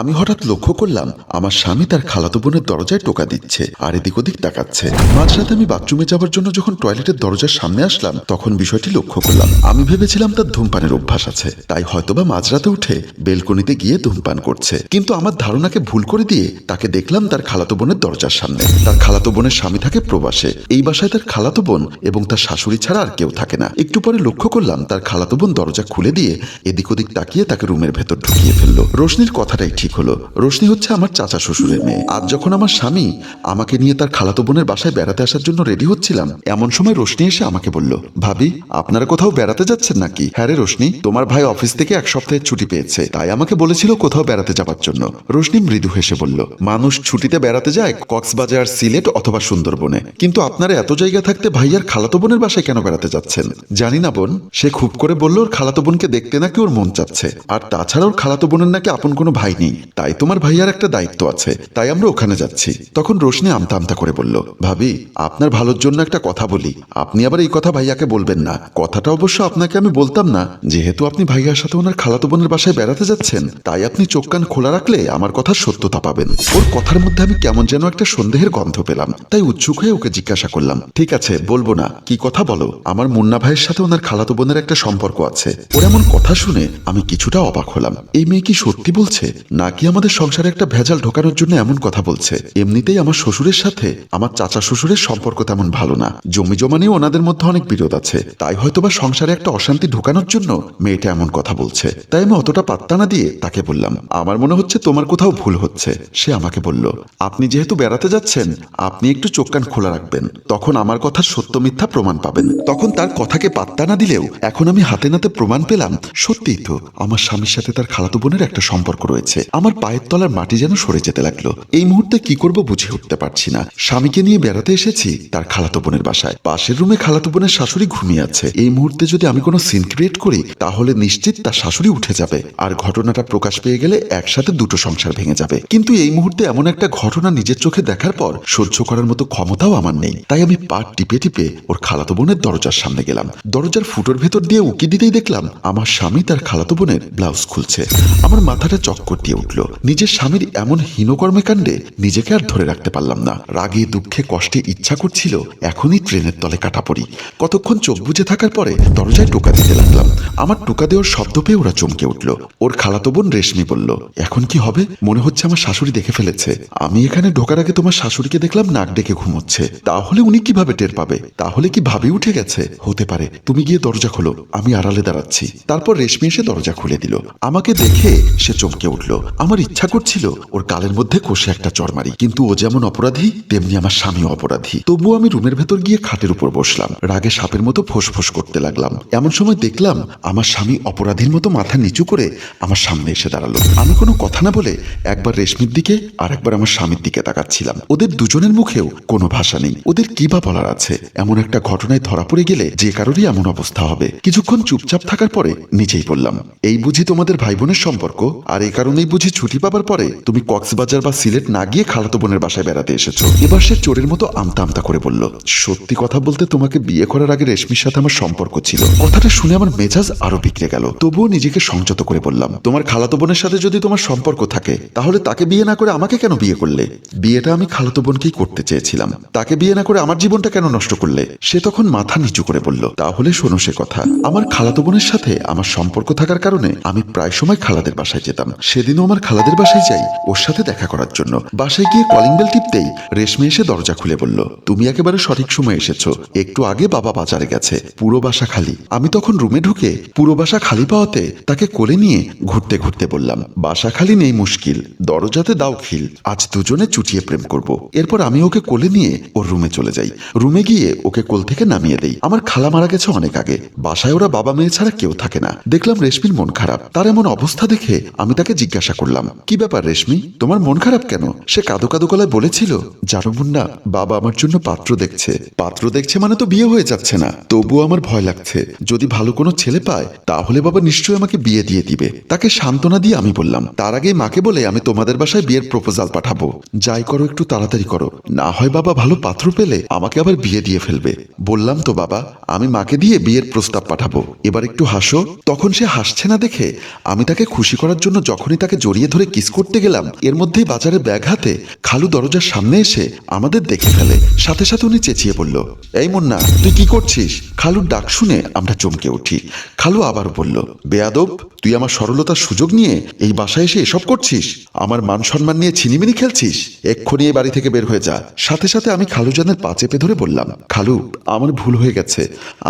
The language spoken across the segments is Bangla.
আমি হঠাৎ লক্ষ্য করলাম, আমার স্বামী তার খালাতো বোনের দরজায় টোকা দিচ্ছে আর এদিক ওদিক তাকাচ্ছে। মাঝরাতে আমি বাথরুমে যাওয়ার জন্য যখন টয়লেটের দরজার সামনে আসলাম, তখন বিষয়টি লক্ষ্য করলাম। আমি ভেবেছিলাম তার ধূমপানের অভ্যাস আছে, তাই হয়তোবা মাঝরাতে উঠে বেলকনিতে গিয়ে ধূমপান করছে। কিন্তু আমার ধারণাকে ভুল করে দিয়ে তাকে দেখলাম তার খালাতো বোনের দরজার সামনে। তার খালাতো বোনের স্বামী থাকে প্রবাসে। এই বাসায় তার খালাতো বোন এবং তার শাশুড়ি ছাড়া আর কেউ থাকে না। একটু পরে লক্ষ্য করলাম, তার খালাতো বোন দরজা খুলে দিয়ে এদিক ওদিক তাকিয়ে তাকে রুমের ভেতর ঢুকিয়ে ফেলল। রোশনির কথাটাই ঠিক হলো। রোশনি হচ্ছে আমার চাচা শ্বশুরের মেয়ে। আজ যখন আমার স্বামী আমাকে নিয়ে তার খালাতো বোনের বাসায় বেড়াতে আসার জন্য রেডি হচ্ছিলাম, এমন সময় রোশনি এসে আমাকে বলল, ভাবি, আপনারা কোথাও বেড়াতে যাচ্ছেন নাকি? হ্যাঁ রে রোশনি, তোমার ভাই অফিস থেকে এক সপ্তাহের ছুটি পেয়েছে, তাই আমাকে বলেছিল কোথাও বেড়াতে যাবার জন্য। রোশনি মৃদু হেসে বলল, মানুষ ছুটিতে বেড়াতে যায় কক্সবাজার, সিলেট অথবা সুন্দরবনে। কিন্তু আপনারা এত জায়গা থাকতে ভাইয়ার খালাতো বোনের বাসায় কেন বেড়াতে যাচ্ছেন? জানি না বোন। সে খুব করে বলল, ওর খালাতো বোনকে দেখতে নাকি ওর মন চাচ্ছে। আর তাছাড়া ওর খালাতো বোনের নাকি আপন কোনো ভাই নেই। তাই তোমার ভাইয়ার একটা দায়িত্ব আছে। তাই আমরা ওখানে যাচ্ছি। তখন রোশনি আমতা আমতা করে বলল, ভাবি, আপনার ভালোর জন্য একটা কথা বলি। আপনি আবার এই কথা ভাইয়াকে বলবেন না। কথাটা অবশ্য আপনাকে আমি বলতাম না। যেহেতু আপনি ভাইয়ার সাথে ওনার খালাতো বোনের বাসায় বেড়াতে যাচ্ছেন, তাই আপনি চোখ কান খোলা রাখলে আমার কথার সত্যতা পাবেন। ওর কথার মধ্যে আমি কেমন যেন একটা সন্দেহের গন্ধ পেলাম। তাই উৎসুক হয়ে ওকে জিজ্ঞাসা করলাম, ঠিক আছে, বলব না। কি কথা বলো? আমার মুন্না ভাইয়ের সাথে ওনার খালাতো বোনের একটা সম্পর্ক আছে। ওর এমন কথা শুনে আমি কিছুটা অবাক হলাম। এই মেয়ে কি সত্যি বলছে? নাকি আমাদের সংসারে একটা ভেজাল ঢোকানোর জন্য এমন কথা বলছে? এমনিতেই আমার শ্বশুরের সাথে আমার চাচা শ্বশুরের সম্পর্ক তেমন ভালো না। জমি জমা নিয়ে ওনাদের মধ্যে অনেক বিরোধ আছে। তাই হয়তোবা সংসারে একটা অশান্তি ঢোকানোর জন্য মেয়েটা এমন কথা বলছে। তাই আমি অতটা পাত্তা না দিয়ে তাকে বললাম, আমার মনে হচ্ছে তোমার কোথাও ভুল হচ্ছে। সে আমাকে বলল, আপনি যেহেতু বেড়াতে যাচ্ছেন, আপনি একটু চোখ কান খোলা রাখবেন। তখন আমার কথা সত্য মিথ্যা প্রমাণ পাবেন। তখন তার কথাকে পাত্তা না দিলেও এখন আমি হাতে নাতে প্রমাণ পেলাম, সত্যিই তো আমার স্বামীর সাথে তার খালাতো বোনের একটা সম্পর্ক রয়েছে। আমার পায়ের তলার মাটি যেন সরে যেতে লাগল। এই মুহূর্তে কি করব বুঝে উঠতে পারছি না। স্বামীকে নিয়ে বেড়াতে এসেছি, তার খালাতো বোনের বাসায়। পাশের রুমে খালাতো বোনের শাশুড়ি ঘুমিয়ে আছে। এই মুহূর্তে যদি আমি কোনো সিন ক্রিয়েট করি, তাহলে নিশ্চিত তার শাশুড়ি উঠে যাবে। আর ঘটনাটা প্রকাশ পেয়ে গেলে একসাথে দুটো সংসার ভেঙে যাবে। কিন্তু এই মুহূর্তে এমন একটা ঘটনা নিজের চোখে দেখার পর সহ্য করার মতো ক্ষমতাও আমার নেই। তাই আমি পা টিপে টিপে ওর খালাতো বোনের দরজার সামনে গেলাম। দরজার ফুটোর ভেতর দিয়ে উকি দিতেই দেখলাম, আমার স্বামী তার খালাতো বোনের ব্লাউজ খুলছে। আমার মাথাটা চক্কর দিয়ে উঠল। নিজের স্বামীর এমন হীনকর্মে কাণ্ডে নিজেকে আর ধরে রাখতে পারলাম না। রাগে, দুঃখে, কষ্টে ইচ্ছা করছিল, এখনই ট্রেনের তলে কাটা পড়ি। কতক্ষণ চোখ বুজে থাকার পরে দরজায় টোকা দিতে লাগলাম। আমার টোকা দেওয়ার শব্দ পেয়ে ওরা চমকে উঠল। ওর খালাতো বোন রেশমি বলল, এখন কি হবে? মনে হচ্ছে আমার শাশুড়ি দেখে ফেলেছে। আমি এখানে ঢোকার আগে তোমার শাশুড়িকে দেখলাম নাক ডেকে ঘুমোচ্ছে। তাহলে উনি কীভাবে টের পাবে? তাহলে কি ভাবি উঠে গেছে? হতে পারে। তুমি গিয়ে দরজা খোলো। আমি আড়ালে দাঁড়াচ্ছি। তারপর রেশমি এসে দরজা খুলে দিল। আমাকে দেখে সে চমকে উঠল। আমার ইচ্ছা করছিল ওর কালের মধ্যে কষে একটা চড় মারি, কিন্তু ও যেমন অপরাধী, তেমনি আমার স্বামীও অপরাধী। তবুও আমি রুমের ভেতর গিয়ে খাটের উপর বসলাম, রাগে সাপের মতো ফোঁস করতে লাগলাম। এমন সময় দেখলাম আমার স্বামী অপরাধীর মতো মাথা নিচু করে আমার সামনে এসে দাঁড়াল। আমি কোনো কথা না বলে একবার রেশমির দিকে আর একবার আমার স্বামীর দিকে তাকাচ্ছিলাম। ওদের দুজনের মুখেও কোনো ভাষা নেই। ওদের কি বা বলার আছে? এমন একটা ঘটনায় ধরা পড়ে গেলে যে কারোরই এমন অবস্থা হবে। কিছুক্ষণ চুপচাপ থাকার পরে নিজেই বললাম, এই বুঝি তোমাদের ভাই বোনের সম্পর্ক? আর এই কারণেই বুঝি ছুটি পাবার পরে তুমি কক্সবাজার বা সিলেট না গিয়ে খালাতো বোনের বাসায় বেড়াতে এসেছ। এবার সে চোরের মতো আমতা আমতা করে বলল, সত্যি কথা বলতে তোমাকে বিয়ে করার আগে রেশমির সাথে আমার সম্পর্ক ছিল। কথাটা শুনে আমার মেজাজ আরও বিগড়ে গেল। তবুও নিজেকে সংযত করে বললাম, তোমার খালাতো বোনের সাথে যদি তোমার সম্পর্ক থাকে, তাহলে তাকে বিয়ে না করে আমাকে কেন বিয়ে করলে? বিয়েটা আমি খালাতো বোনকেই করতে চেয়েছিলাম। তাকে বিয়ে না করে আমার জীবনটা কেন নষ্ট করলে? সে তখন মাথা নিচু করে বলল, তাহলে শোনো সে কথা। আমার খালাতো বোনের সাথে আমার সম্পর্ক থাকার কারণে আমি প্রায় সময় খালাদের বাসায় যেতাম। সেদিনও আমার খালাদের বাসায় যাই, ওর সাথে দেখা করার জন্য। বাসায় গিয়ে কলিং বেল টিপতেই রেশমি এসে দরজা খুলে বলল, তুমি একেবারে সঠিক সময় এসেছ। একটু আগে বাবা বাজারে গেছে, পুরো বাসা খালি। আমি তখন রুমে ঢুকে পুরো বাসা খালি পাওয়াতে তাকে কোলে নিয়ে ঘুরতে ঘুরতে বললাম, বাসা খালি নেই মুশকিল, দরজাতে দাও খিল, আজ দুজনে চুটিয়ে প্রেম করব। এরপর আমি ওকে কোলে নিয়ে ওর রুমে চলে যাই। রুমে গিয়ে ওকে কোল থেকে নামিয়ে দেই। আমার খালা মারা গেছে অনেক আগে। বাসায় ওরা বাবা মেয়ে ছাড়া কেউ থাকে না। দেখলাম রেশমির মন খারাপ। তার এমন অবস্থা দেখে আমি তাকে জিজ্ঞাসা করলাম। কি ব্যাপার রেশমি? তোমার মন খারাপ কেন? সে কাদো কাদো গলায় বলেছিল, জানো মুন্না, বাবা আমার জন্য পাত্র দেখছে। পাত্র দেখছে মানে তো বিয়ে হয়ে যাচ্ছে না। তবুও আমার ভয় লাগছে। যদি ভালো কোনো ছেলে পায়, তাহলে বাবা নিশ্চয়ই আমাকে বিয়ে দিয়ে দিবে। তাকে সান্ত্বনা দিয়ে আমি বললাম, তার আগে মাকে বলে আমি তোমাদের বাসায় বিয়ের প্রপোজাল পাঠাবো। যাই করো, একটু তাড়াতাড়ি করো। না হয় বাবা ভালো পাত্র পেলে আমাকে আবার বিয়ে দিয়ে ফেলবে। বললাম তো, বাবা, আমি মাকে দিয়ে বিয়ের প্রস্তাব পাঠাবো। এবার একটু হাসো। তখন সে হাসছে না দেখে আমি তাকে খুশি করার জন্য যখনই তাকে জড়িয়ে ধরে কিস করতে গেলাম। এর মধ্যেই বাজারে ব্যাগ হাতে খালু দরজার সামনে এসে আমাদের দেখে ফেলে। সাথে সাথে উনি চেঁচিয়ে বলল, এই মুন্না, তুই কি করছিস? খালুর ডাক শুনে আমরা চমকে উঠি। খালু আবার বলল, বেয়াদব, তুই আমার সরলতার সুযোগ নিয়ে এই বাসায় এসে এসব করছিস? আমার মান সম্মান নিয়ে ছিনিমিনি খেলছিস? এক্ষুনি এই বাড়ি থেকে বের হয়ে যা। সাথে সাথে আমি খালুজানের পা চেপে ধরে বললাম, খালু, আমার ভুল হয়ে গেছে।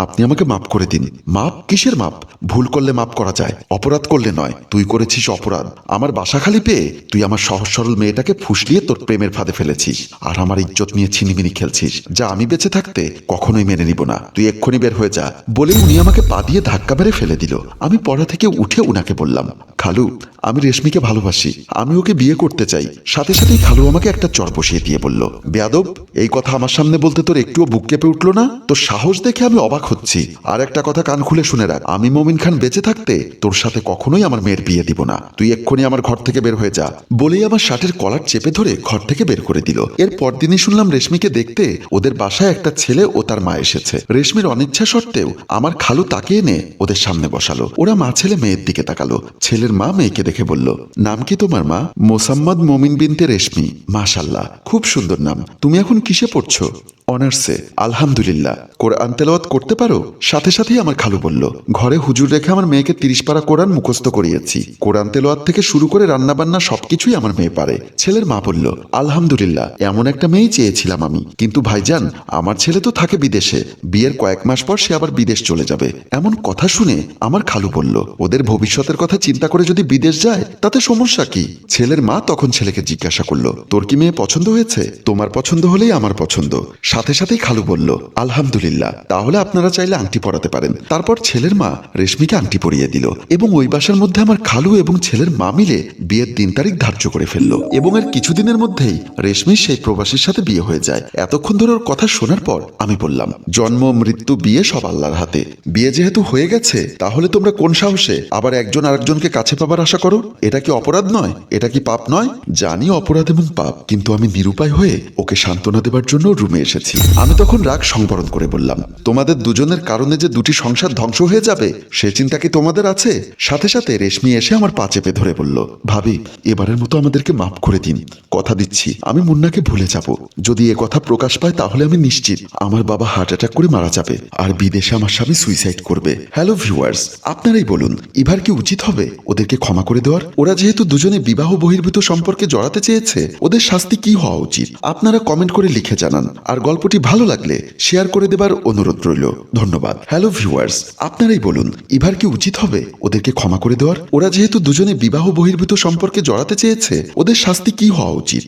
আপনি আমাকে মাফ করে দিন। মাপ? কিসের মাপ? ভুল করলে মাপ করা যায়। অপরাধ করলে নয়। তুই করেছিস অপরাধ। আমার বাসা খালি পেয়ে তুই আমার সহজ সরল মেয়েটাকে ফুসলিয়ে তোর প্রেমের ফাঁদে ফেলেছিস। আর আমার ইজ্জত নিয়ে ছিনিমিনি খেলছিস। যা আমি বেঁচে থাকতে কখনোই মেনে নিব না। তুই এক্ষুনি বের হয়ে যা। বলে উনি আমাকে পা দিয়ে ধাক্কা মেরে ফেলে দিল। আমি পড়া থেকে উঠে উনাকে বললাম, খালু, আমি রেশমিকে ভালোবাসি। আমি ওকে বিয়ে করতে চাই। সাথে সাথেই খালু আমাকে একটা চর বসিয়ে দিয়ে বলল, বেয়াদব, এই কথা আমার সামনে বলতে তোর একটুও বুক কেঁপে উঠল না? তোর সাহস দেখে আমি অবাক হচ্ছি। আর একটা কথা কান খুলে শুনে রাখ। আমি মমিন খান বেঁচে থাকতে তোর সাথে কখনোই আমার মেয়ের বিয়ে দিব না। তুই এক্ষুনি আমার ঘর থেকে বের হয়ে যা। বলেই আমার শার্টের কলার চেপে ধরে ঘর থেকে বের করে দিল। এর পরদিনই শুনলাম রেশমিকে দেখতে ওদের বাসায় একটা ছেলে ও তার মা এসেছে। রেশমির অনিচ্ছা সত্ত্বেও আমার খালু তাকে এনে ওদের সামনে বসালো। ওরা মা ছেলে মেয়ের দিকে তাকালো। ছেলের মা মেয়েকে দেখে বলল, নাম কি তোমার মা? মোসাম্মদ মমিন বিনতে রেশমি মাশাল্লাহ খুব সুন্দর নাম। তুমি এখন কিসে পড়ছো? অনার্সে আলহামদুলিল্লাহ। কোরআন তেলাওয়াত করতে পারো? সাথে সাথেই আমার খালু বলল, ঘরে হুজুর রেখে আমার মেয়েকে তিরিশ পারা কোরআন মুখস্থ করিয়েছি। কোরআন তেলাওয়াত থেকে শুরু করে রান্না বান্না সবকিছুই আমার মেয়ে পারে। ছেলের মা বলল, আলহামদুলিল্লাহ, এমন একটা মেয়েই চেয়েছিলাম আমি। কিন্তু ভাইজান, আমার ছেলে তো থাকে বিদেশে। বিয়ের কয়েক মাস পর সে আবার বিদেশ চলে যাবে। এমন কথা শুনে আমার খালু বলল, ওদের ভবিষ্যতের কথা চিন্তা করে যদি বিদেশ যায়, তাতে সমস্যা কি? ছেলের মা তখন ছেলেকে জিজ্ঞাসা করল, তোর কি মেয়ে পছন্দ হয়েছে? তোমার পছন্দ হলেই আমার পছন্দ। সাথে সাথেই খালু বলল, আলহামদুলিল্লাহ, তাহলে আপনারা চাইলে আংটি পরাতে পারেন। তারপর ছেলের মা রেশমিকে আংটি পরিয়ে দিল এবং ওই বাসার মধ্যে আমার খালু এবং ছেলের মা মিলে বিয়ের দিন তারিখ ধার্য করে ফেলল। এবং এর কিছুদিনের মধ্যেই রেশমির সেই প্রবাসীর সাথে বিয়ে হয়ে যায়। এতক্ষণ ধরে ওর কথা শোনার পর আমি বললাম, জন্ম, মৃত্যু, বিয়ে সব আল্লাহর হাতে। বিয়ে যেহেতু হয়ে গেছে, তাহলে তোমরা কোন সাহসে আবার একজন আরেকজনকে কাছে পাবার আশা করো? এটা কি অপরাধ নয়? এটা কি পাপ নয়? জানি অপরাধ এবং পাপ, কিন্তু আমি নিরুপায় হয়ে ওকে সান্ত্বনা দেবার জন্য রুমে এসেছি। আমি তখন রাগ সংবরণ করে বললাম, তোমাদের দুজনের কারণে যে দুটি সংসার ধ্বংস হয়ে যাবে, সে চিন্তা কি তোমাদের আছে? সাথে সাথে রেশমি এসে আমার পা চেপে ধরে বলল, ভাবি, এবারের মতো আমাদেরকে মাফ করে দিন। কথা দিচ্ছি, আমি মুন্নাকে ভুলে যাব। যদি এ কথা প্রকাশ পায় তাহলে আমি নিশ্চিত, আমার বাবা হার্ট অ্যাটাক করে মারা যাবে আর বিদেশে আমার স্বামী সুইসাইড করবে। হ্যালো ভিউয়ার্স, আপনারাই বলুন, এবার কি উচিত হবে ওদেরকে ক্ষমা করে দেওয়ার? ওরা যেহেতু দুজনে বিবাহ বহির্ভূত সম্পর্কে জড়াতে চেয়েছে, ওদের শাস্তি কি হওয়া উচিত? আপনারা কমেন্ট করে লিখে জানান। আর গল্পটি ভালো লাগলে শেয়ার করে দেবার অনুরোধ রইল। ধন্যবাদ। হ্যালো ভিউয়ার্স আপনারাই বলুন, এবার কি উচিত হবে ওদেরকে ক্ষমা করে দেওয়ার? ওরা যেহেতু দুজনে বিবাহ বহির্ভূত সম্পর্কে জড়াতে চেয়েছে, ওদের শাস্তি কি হওয়া উচিত?